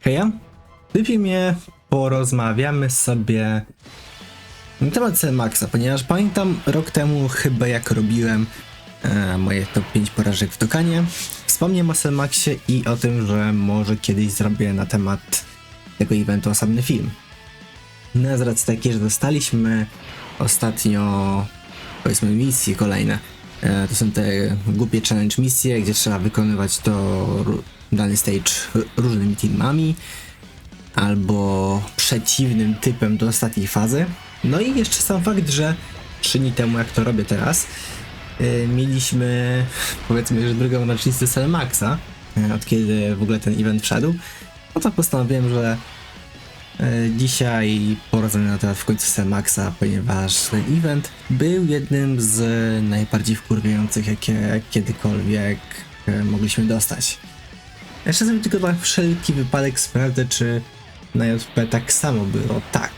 Heja, w tym filmie porozmawiamy sobie na temat Maxa, ponieważ pamiętam rok temu chyba jak robiłem e, moje top 5 porażek w Dokanie, wspomniałem o Maxie i o tym, że może kiedyś zrobię na temat tego eventu osobny film. No z racji takiej, że dostaliśmy ostatnio powiedzmy misje kolejne. E, to są te głupie challenge misje, gdzie trzeba wykonywać to dany stage różnymi teamami albo przeciwnym typem do ostatniej fazy. No i jeszcze sam fakt, że 3 dni temu, jak to robię teraz, e, mieliśmy powiedzmy już drugą rocznicę Selmaxa, e, od kiedy w ogóle ten event wszedł. No to postanowiłem, że Dzisiaj porozmawiamy na temat w końcu Selmaxa, ponieważ ten event był jednym z najbardziej wkurwiających, jakie kiedykolwiek e, mogliśmy dostać. Jeszcze sobie tylko na wszelki wypadek sprawdzę, czy na JP tak samo było. Tak,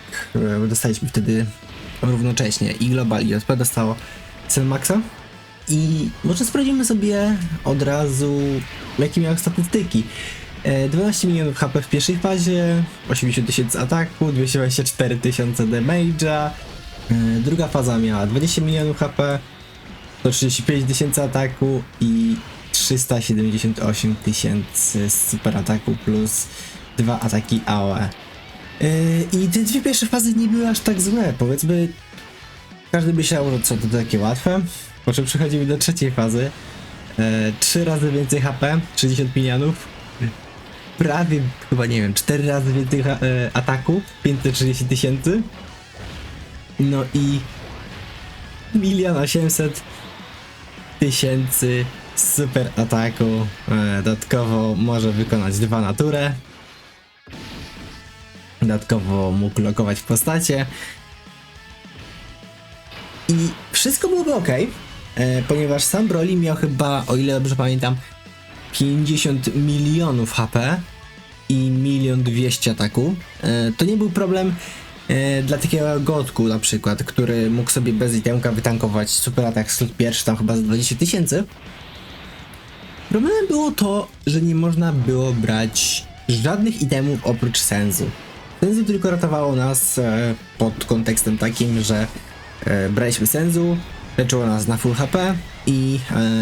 e, dostaliśmy wtedy równocześnie i Global i JP dostało Selmaxa. I może sprawdzimy sobie od razu, jakie miał statystyki. E, 12 milionów HP w pierwszej fazie, 80 tysięcy ataku, 224 tysiące damage'a. E, Druga faza miała 20 milionów HP, 135 tysięcy ataku i 378 tysięcy super ataku plus dwa ataki AOE. E, I te dwie pierwsze fazy nie były aż tak złe, powiedzmy każdy myślał, że co to takie łatwe, po czym przechodzimy do trzeciej fazy. E, Trzy razy więcej HP, 60 milionów, prawie chyba nie wiem, 4 razy więcej e, ataku, 530 tysięcy. No i milion 800 tysięcy super ataku. E, dodatkowo może wykonać dwa naturę. Dodatkowo mógł lokować postacie. I wszystko byłoby ok, e, ponieważ sam Broly miał chyba, o ile dobrze pamiętam, 50 milionów HP i milion 200 ataku. E, to nie był problem e, dla takiego Gotku na przykład, który mógł sobie bez itemka wytankować super atak slot pierwszy tam chyba za 20 tysięcy. Problemem było to, że nie można było brać żadnych itemów oprócz sensu. Sensu tylko ratowało nas e, pod kontekstem takim, że braliśmy sensu, leczyło nas na full HP i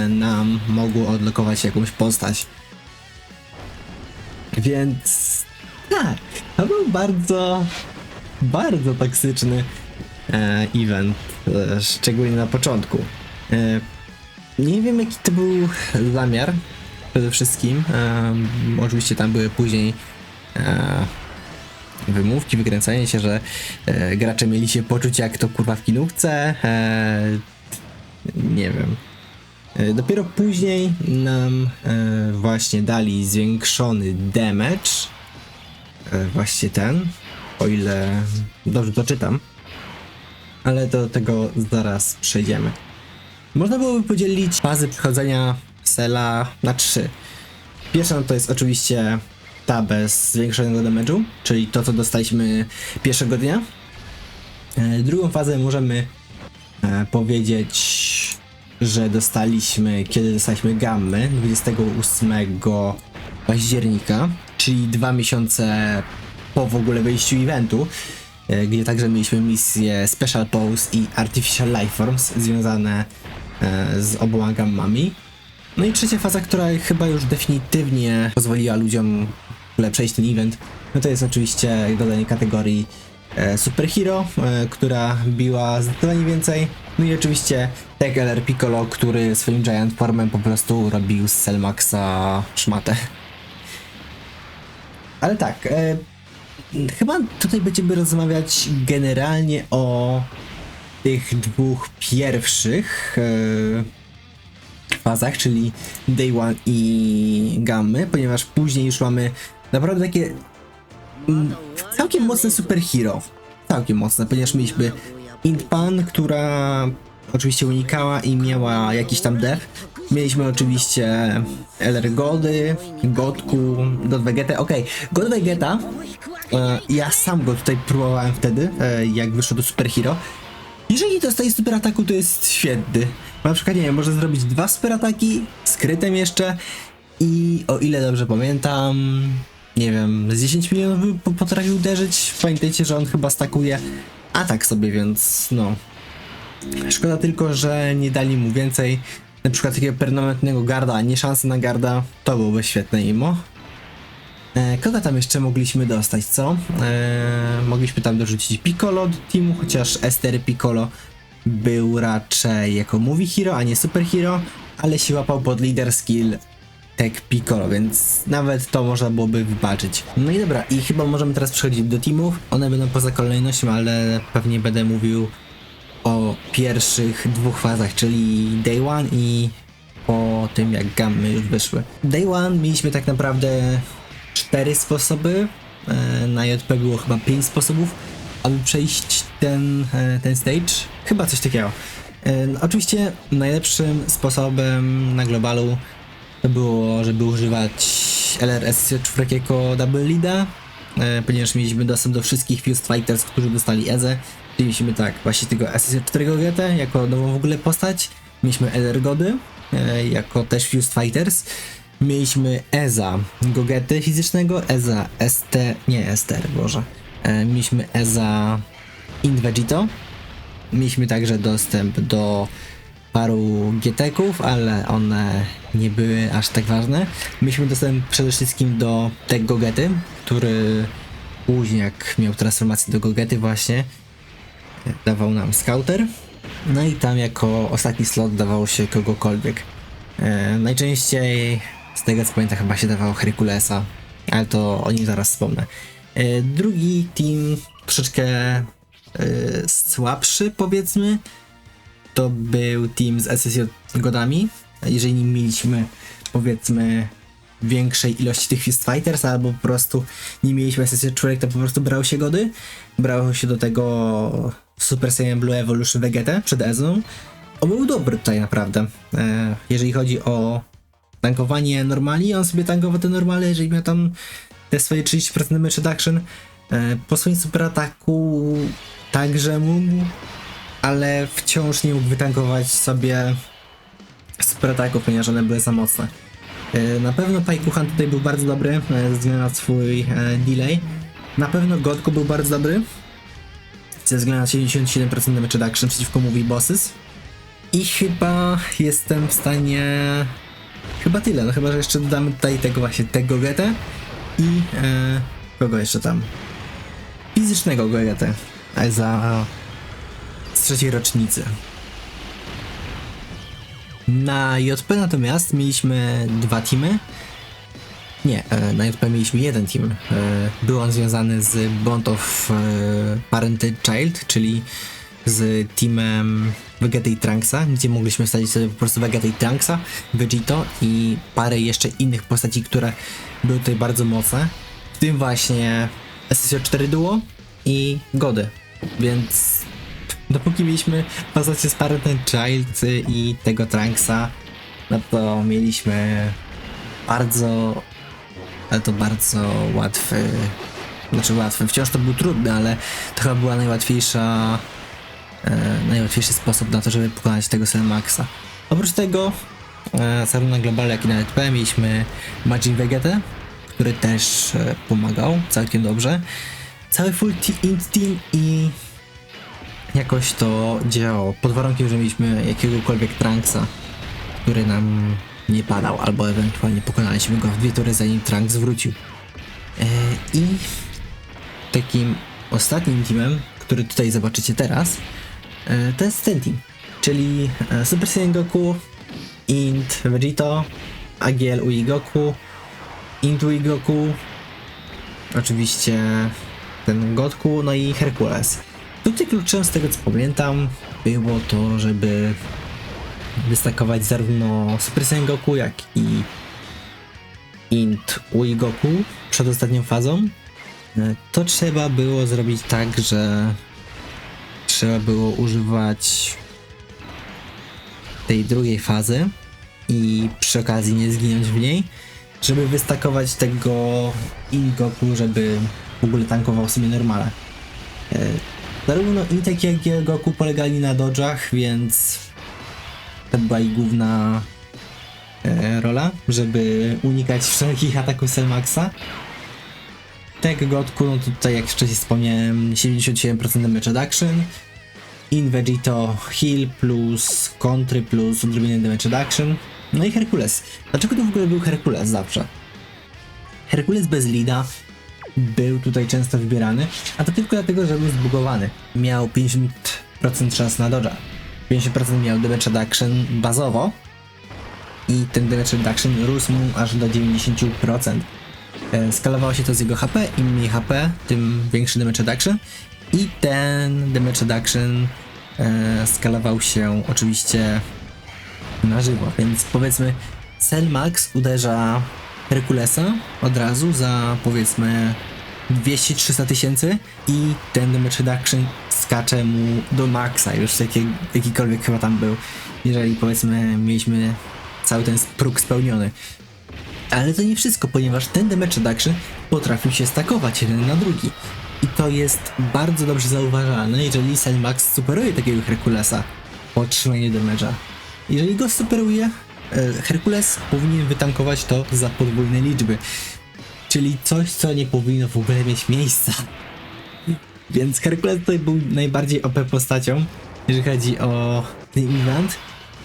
nam mogło odlokować jakąś postać. Więc tak, to był bardzo, bardzo toksyczny e, event, e, szczególnie na początku. E, nie wiem jaki to był zamiar przede wszystkim. Oczywiście tam były później wymówki, wykręcanie się, że gracze mieli się poczuć jak to kurwa w kinówce. Nie wiem. E, Dopiero później nam e, właśnie dali zwiększony damage. E, właśnie ten, o ile dobrze to czytam. Ale do tego zaraz przejdziemy. Można byłoby podzielić fazy przechodzenia Sela na trzy. Pierwsza to jest oczywiście ta bez zwiększonego damage'u, czyli to co dostaliśmy pierwszego dnia. Drugą fazę możemy powiedzieć, że dostaliśmy, kiedy dostaliśmy gammy 28 października, czyli dwa miesiące po w ogóle wyjściu eventu, e, gdzie także mieliśmy misje Special Pose i Artificial Lifeforms związane e, z oboma gammami. No i trzecia faza, która chyba już definitywnie pozwoliła ludziom przejść ten event, no to jest oczywiście dodanie kategorii Superhero, e, która biła zdecydowanie więcej. No i oczywiście Tegeler Piccolo, który swoim Giant Formem po prostu robił z Selmaxa szmatę. Ale tak, e, chyba tutaj będziemy rozmawiać generalnie o tych dwóch pierwszych e, fazach, czyli Day One i Gammy, ponieważ później już mamy naprawdę takie mm, całkiem mocne superhero. Całkiem mocne, ponieważ mieliśmy Intpan, która oczywiście unikała i miała jakiś tam def. Mieliśmy oczywiście LR Gody, Godku, God Vegeta. Okej, God Vegeta, e, ja sam go tutaj próbowałem wtedy, e, jak wyszło do superhero. Jeżeli dostaje super ataku, to jest świetny. Na przykład, nie wiem, może zrobić dwa super ataki, skrytem jeszcze i o ile dobrze pamiętam, nie wiem, z 10 milionów by po- potrafił uderzyć. Pamiętajcie, że on chyba stakuje atak sobie, więc no. Szkoda tylko, że nie dali mu więcej. Na przykład takiego permanentnego garda, a nie szansy na garda. To byłoby świetne imo. E, kogo tam jeszcze mogliśmy dostać, co? E, mogliśmy tam dorzucić Piccolo do teamu, chociaż Ester Piccolo był raczej jako movie hero, a nie superhero, ale się łapał pod leader skill Tech Piccolo, więc nawet to można byłoby wybaczyć. No i dobra, i chyba możemy teraz przechodzić do teamów. One będą poza kolejnością, ale pewnie będę mówił o pierwszych dwóch fazach, czyli Day One i po tym jak gammy już wyszły. Day One mieliśmy tak naprawdę cztery sposoby, e, na JP było chyba pięć sposobów, aby przejść ten, e, ten stage. Chyba coś takiego. E, Oczywiście najlepszym sposobem na globalu to było, żeby używać LRS4 jako double leada, e, ponieważ mieliśmy dostęp do wszystkich Fused Fighters, którzy dostali EZE. Czyli mieliśmy tak, właśnie tego SSR4 GT jako nową w ogóle postać. Mieliśmy LR Gody e, jako też Fused Fighters. Mieliśmy EZA Gogety fizycznego, EZA ST, nie Ester, boże. E, mieliśmy EZA Invegito. Mieliśmy także dostęp do paru GT-ków, ale one nie były aż tak ważne. Mieliśmy dostęp przede wszystkim do Tech Gogety, który później jak miał transformację do Gogety właśnie, dawał nam Scouter. No i tam jako ostatni slot dawało się kogokolwiek. E, najczęściej z tego co pamiętam chyba się dawało Herkulesa, ale to o nim zaraz wspomnę. E, drugi team troszeczkę e, słabszy powiedzmy, to był team z SSJ godami. Jeżeli nie mieliśmy powiedzmy większej ilości tych Fist Fighters, albo po prostu nie mieliśmy SSJ człowiek, to po prostu brało się gody. Brało się do tego Super Saiyan Blue Evolution Vegeta przed Ezą. On był dobry tutaj naprawdę. E, jeżeli chodzi o tankowanie normali, on sobie tankował te normale, jeżeli miał tam te swoje 30% damage reduction. E, po swoim super ataku także mógł ale wciąż nie mógł wytankować sobie super ataków, ponieważ one były za mocne. E, Na pewno Paikuhan tutaj był bardzo dobry e, ze względu na swój e, delay. Na pewno Godku był bardzo dobry ze względu na 77% damage reduction przeciwko Movie Bosses. I chyba jestem w stanie... Chyba tyle, no chyba, że jeszcze dodamy tutaj tego właśnie tego Gogetę i... E, kogo jeszcze tam? Fizycznego Gogetę. Za trzeciej rocznicy. Na JP natomiast mieliśmy dwa teamy. Nie, e, na JP mieliśmy jeden team. E, Był on związany z Bond of e, Parented Child, czyli z teamem Vegeta i Trunksa, gdzie mogliśmy wsadzić sobie po prostu Vegeta i Trunksa, Vegito i parę jeszcze innych postaci, które były tutaj bardzo mocne. W tym właśnie SSO4 Duo i Gody. Więc dopóki mieliśmy postacie z Parented Child i tego Trunksa, no to mieliśmy bardzo, ale to bardzo łatwy, znaczy łatwy, wciąż to był trudny, ale to chyba była najłatwiejsza, e, najłatwiejszy sposób na to, żeby pokonać tego Maxa. Oprócz tego, e, zarówno na Global, jak i na LTP mieliśmy Majin Vegetę, który też e, pomagał całkiem dobrze. Cały full te- int team i jakoś to działało. Pod warunkiem, że mieliśmy jakiegokolwiek Trunksa, który nam nie padał, albo ewentualnie pokonaliśmy go w dwie tury, zanim Trunks wrócił. E, I takim ostatnim teamem, który tutaj zobaczycie teraz, e, to jest ten team, czyli e, Super Saiyan Goku, Int Vegito, Agiel Ui Goku, Int Ui Goku, oczywiście ten Godku, no i Herkules. Tutaj kluczem z tego co pamiętam było to, żeby wystakować zarówno Saiyan Goku, jak i Int Ui Goku przed ostatnią fazą. E, To trzeba było zrobić tak, że trzeba było używać tej drugiej fazy i przy okazji nie zginąć w niej, żeby wystakować tego Int Goku, żeby w ogóle tankował sobie normale. Zarówno Intek jak i Goku polegali na dodżach, więc to była ich główna e, rola, żeby unikać wszelkich ataków Selmaxa. Tag Godku, no tutaj jak wcześniej wspomniałem, 77% damage reduction. In Vegito heal plus kontry plus odrobinę damage reduction. No i Herkules. Dlaczego to w ogóle był Herkules zawsze? Herkules bez lida był tutaj często wybierany, a to tylko dlatego, że był zbugowany. Miał 50% szans na dodge'a. 50% miał damage reduction bazowo i ten damage reduction rósł mu aż do 90%. E, Skalowało się to z jego HP, im mniej HP, tym większy damage reduction i ten damage reduction e, skalował się oczywiście na żywo, więc powiedzmy Cell Max uderza Herkulesa od razu za powiedzmy 200-300 tysięcy i ten damage reduction skacze mu do maksa, już jaki, jakikolwiek chyba tam był, jeżeli powiedzmy mieliśmy cały ten próg spełniony. Ale to nie wszystko, ponieważ ten damage reduction potrafił się stakować jeden na drugi. I to jest bardzo dobrze zauważalne, jeżeli Cell Max superuje takiego Herkulesa po otrzymaniu damage'a. Jeżeli go superuje, Herkules powinien wytankować to za podwójne liczby. Czyli coś, co nie powinno w ogóle mieć miejsca. Więc Herkules tutaj był najbardziej OP postacią, jeżeli chodzi o ten event.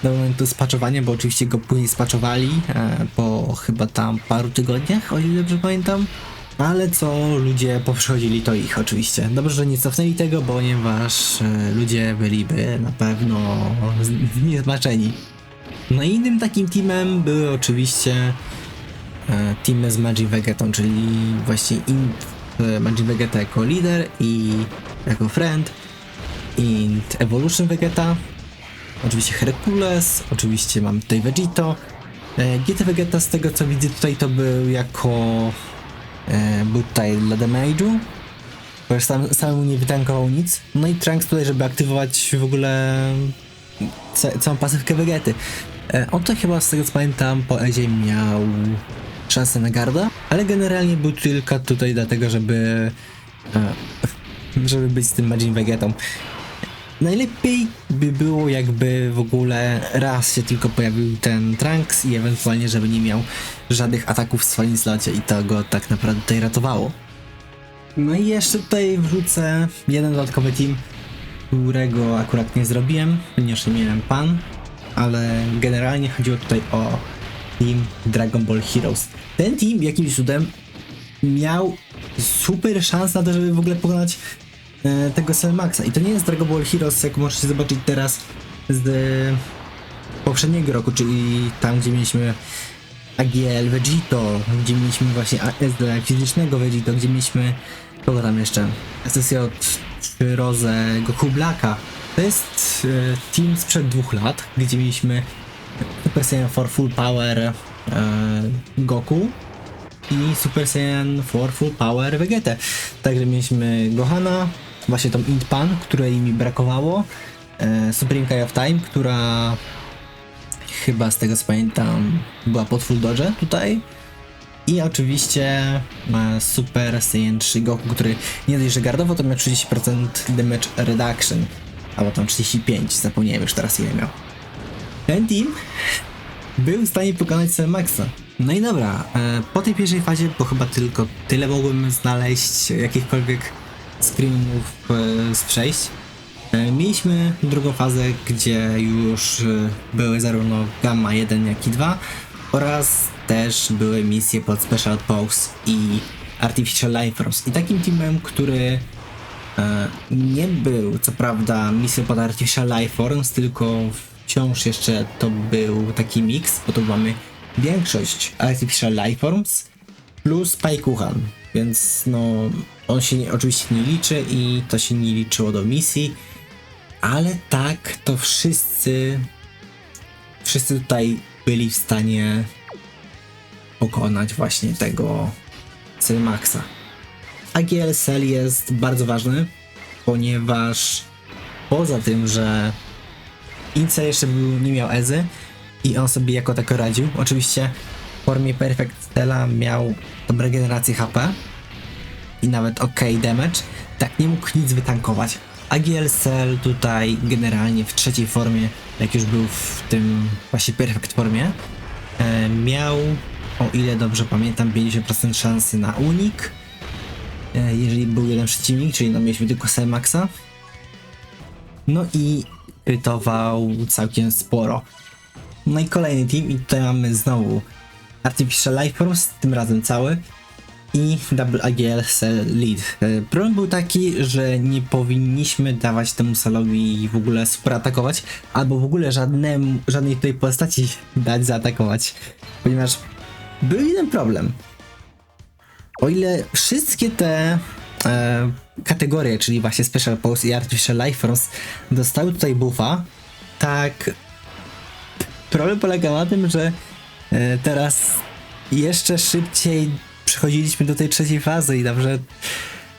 Do momentu spaczowania, bo oczywiście go później spaczowali e, po chyba tam paru tygodniach, o ile dobrze pamiętam. Ale co ludzie poprzechodzili, to ich oczywiście. Dobrze, że nie cofnęli tego, ponieważ e, ludzie byliby na pewno niezbaczeni. No i innym takim teamem były oczywiście e, teamy z Magic Vegetą, czyli właśnie Int e, Magic Vegeta jako lider i jako friend, Int Evolution Vegeta, oczywiście Hercules, oczywiście mam tutaj Vegito. E, GT Vegeta z tego co widzę tutaj to był jako e, był tutaj dla damage'u, już sam, samemu nie wytankował nic. No i Trunks tutaj, żeby aktywować w ogóle ca- całą pasywkę Vegety. E, on to chyba z tego co pamiętam po Ezie miał szansę na garda, ale generalnie był tylko tutaj dlatego, żeby e, żeby być z tym Magic Vegetą. Najlepiej by było jakby w ogóle raz się tylko pojawił ten Trunks i ewentualnie żeby nie miał żadnych ataków w swoim slocie i to go tak naprawdę tutaj ratowało. No i jeszcze tutaj wrzucę jeden dodatkowy team, którego akurat nie zrobiłem, ponieważ nie miałem pan, ale generalnie chodziło tutaj o team Dragon Ball Heroes. Ten team jakimś cudem miał super szans na to, żeby w ogóle pokonać e, tego Cell Maxa. I to nie jest Dragon Ball Heroes, jak możecie zobaczyć teraz z e, poprzedniego roku, czyli tam, gdzie mieliśmy AGL Vegito, gdzie mieliśmy właśnie SD fizycznego Vegito, gdzie mieliśmy kogo tam jeszcze? SSJ Rozę Goku Blacka. To jest e, team sprzed dwóch lat, gdzie mieliśmy Super Saiyan 4 Full Power e, Goku i Super Saiyan 4 Full Power Vegetę. Także mieliśmy Gohana, właśnie tą Int Pan, której mi brakowało, e, Supreme Kai of Time, która chyba z tego co pamiętam była pod full dodge tutaj. I oczywiście Super Saiyan 3 Goku, który nie dość, że gardowo, to miał 30% damage reduction. Albo tam 35, zapomniałem już teraz ile miał. Ten team był w stanie pokonać Cell Maxa. No i dobra, e, po tej pierwszej fazie, bo chyba tylko tyle mogłem znaleźć jakichkolwiek screenów e, z przejść. E, Mieliśmy drugą fazę, gdzie już e, były zarówno Gamma 1 jak i 2 oraz też były misje pod Special Pose i Artificial Lifeforms. I takim teamem, który e, nie był co prawda misją pod Artificial Lifeforms, tylko wciąż jeszcze to był taki miks, bo tu mamy większość Artificial Lifeforms plus Paikuchan, więc no on się nie, oczywiście nie liczy i to się nie liczyło do misji, ale tak to wszyscy wszyscy tutaj byli w stanie pokonać właśnie tego Celmaxa. AGL Cell jest bardzo ważny, ponieważ poza tym, że Ince jeszcze był, nie miał Ezy i on sobie jako tako radził. Oczywiście w formie Perfect Stella miał tą regenerację HP i nawet ok damage, tak nie mógł nic wytankować. AGL Cell tutaj generalnie w trzeciej formie, jak już był w tym właśnie Perfect formie, e, miał, o ile dobrze pamiętam, 50% szansy na unik jeżeli był jeden przeciwnik, czyli no mieliśmy tylko Selmaxa. No i krytował całkiem sporo. No i kolejny team i tutaj mamy znowu Artificial Life Force, tym razem cały i Double AGL Cell Lead. E, Problem był taki, że nie powinniśmy dawać temu celowi w ogóle super atakować, albo w ogóle żadnemu, żadnej tej postaci dać zaatakować, ponieważ był jeden problem. O ile wszystkie te e, kategorie, czyli właśnie Special Pose i Artificial Life Force dostały tutaj buffa, tak problem polegał na tym, że e, teraz jeszcze szybciej przechodziliśmy do tej trzeciej fazy i dobrze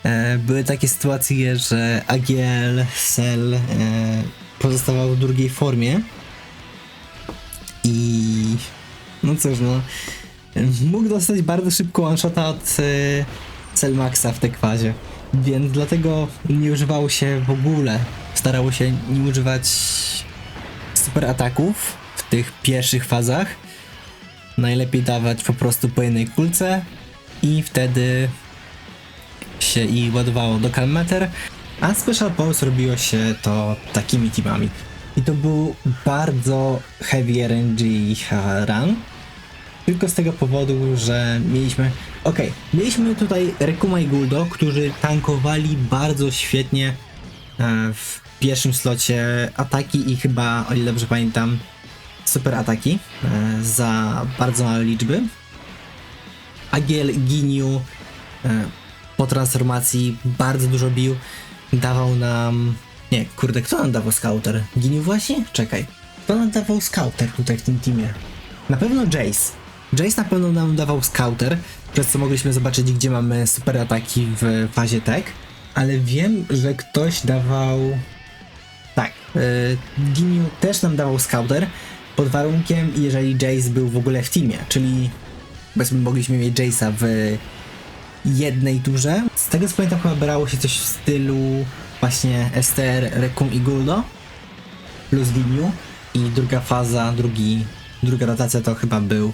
e, były takie sytuacje, że AGL, Cell e, pozostawał w drugiej formie. I no cóż no mógł dostać bardzo szybko one-shota od e, Cellmaxa w tej kwazie, więc dlatego nie używało się w ogóle, starało się nie używać super ataków w tych pierwszych fazach. Najlepiej dawać po prostu po jednej kulce i wtedy się i ładowało do Calmeter, a Special Pulse robiło się to takimi teamami. I to był bardzo heavy RNG run, tylko z tego powodu, że mieliśmy. Okej, mieliśmy tutaj Rekuma i Guldo, którzy tankowali bardzo świetnie e, w pierwszym slocie ataki i chyba, o ile dobrze pamiętam, super ataki e, za bardzo małe liczby. Agiel Giniu e, po transformacji bardzo dużo bił, dawał nam. Nie, kurde, kto nam dawał scouter? Giniu właśnie? Czekaj. Kto nam dawał scouter tutaj w tym teamie? Na pewno Jace. Jace na pewno nam dawał scouter, przez co mogliśmy zobaczyć, gdzie mamy super ataki w fazie tech, ale wiem, że ktoś dawał. Tak, yy, też nam dawał scouter, pod warunkiem, jeżeli Jace był w ogóle w teamie, czyli powiedzmy mogliśmy mieć Jace'a w jednej turze. Z tego co pamiętam chyba brało się coś w stylu właśnie STR, Rekum i Guldo plus Giniu i druga faza, drugi, druga rotacja to chyba był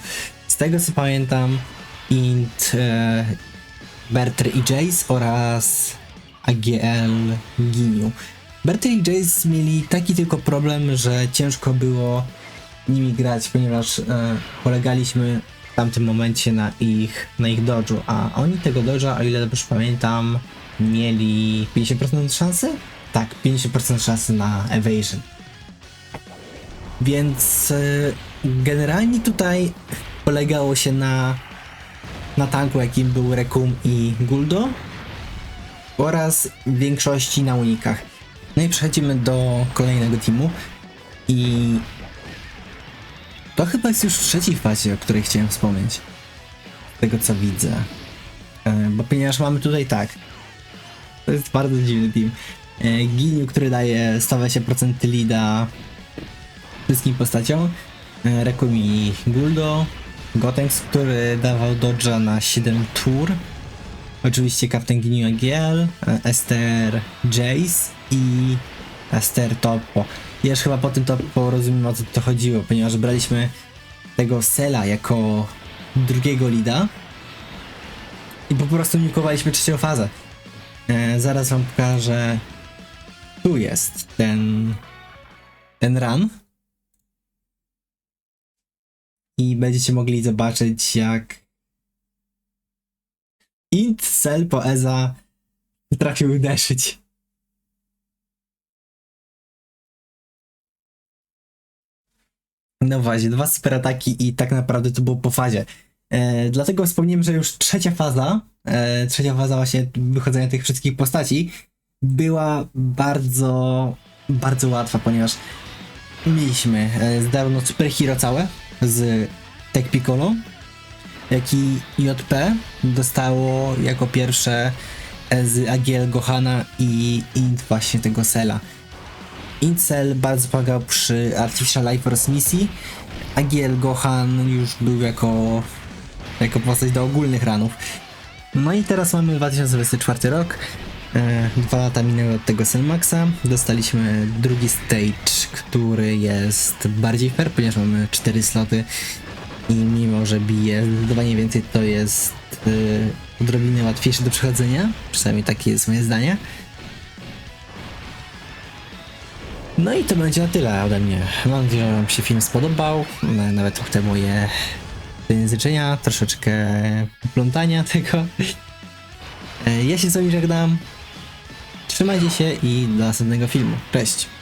z tego co pamiętam Int, e, Bertr i Jace oraz AGL Giniu. Bertr i Jace mieli taki tylko problem, że ciężko było nimi grać, ponieważ e, polegaliśmy w tamtym momencie na ich, na ich dodge'u, a oni tego dodge'a, o ile dobrze pamiętam, mieli 50% szansy? Tak, 50% szansy na evasion. Więc e, generalnie tutaj polegało się na, na tanku, jakim był Rekum i Guldo oraz w większości na unikach. No i przechodzimy do kolejnego teamu i to chyba jest już w trzeciej fazie, o której chciałem wspomnieć. Z tego co widzę. E, bo ponieważ mamy tutaj tak. To jest bardzo dziwny team. E, Giniu, który daje 120% leada wszystkim postaciom. E, Rekumi Guldo. Gotenks, który dawał dodge'a na 7 tur. Oczywiście Captain Giniu AGL, e, Esther Jace i Esther Topo. Ja już chyba po tym Topo rozumiem o co to chodziło, ponieważ braliśmy tego Sela jako drugiego lida i po prostu nikowaliśmy trzecią fazę. E, zaraz wam pokażę. Tu jest ten ten run. I będziecie mogli zobaczyć jak Int Cell Poeza trafił uderzyć. No właśnie, dwa super ataki i tak naprawdę to było po fazie. E, dlatego wspomniałem, że już trzecia faza, e, trzecia faza właśnie wychodzenia tych wszystkich postaci była bardzo, bardzo łatwa, ponieważ mieliśmy e, Super Hero całe z Tech Piccolo, jak i JP dostało jako pierwsze z Agiel Gohana i Int właśnie tego Sela. Incel bardzo pomagał przy Artificial Life Force misji. Agiel Gohan już był jako, jako postać do ogólnych ranów. No i teraz mamy 2024 rok. E, dwa lata minęły od tego Selmaxa. Dostaliśmy drugi stage, który jest bardziej fair, ponieważ mamy cztery sloty i mimo, że bije zdecydowanie więcej, to jest yy, odrobinę łatwiejsze do przechodzenia. Przynajmniej takie jest moje zdanie. No i to będzie na tyle ode mnie. Mam nadzieję, że Wam się film spodobał. No, Nawet te moje języczenia, troszeczkę plątania tego. E, Ja się z Wami żegnam. Trzymajcie się i do następnego filmu. Cześć!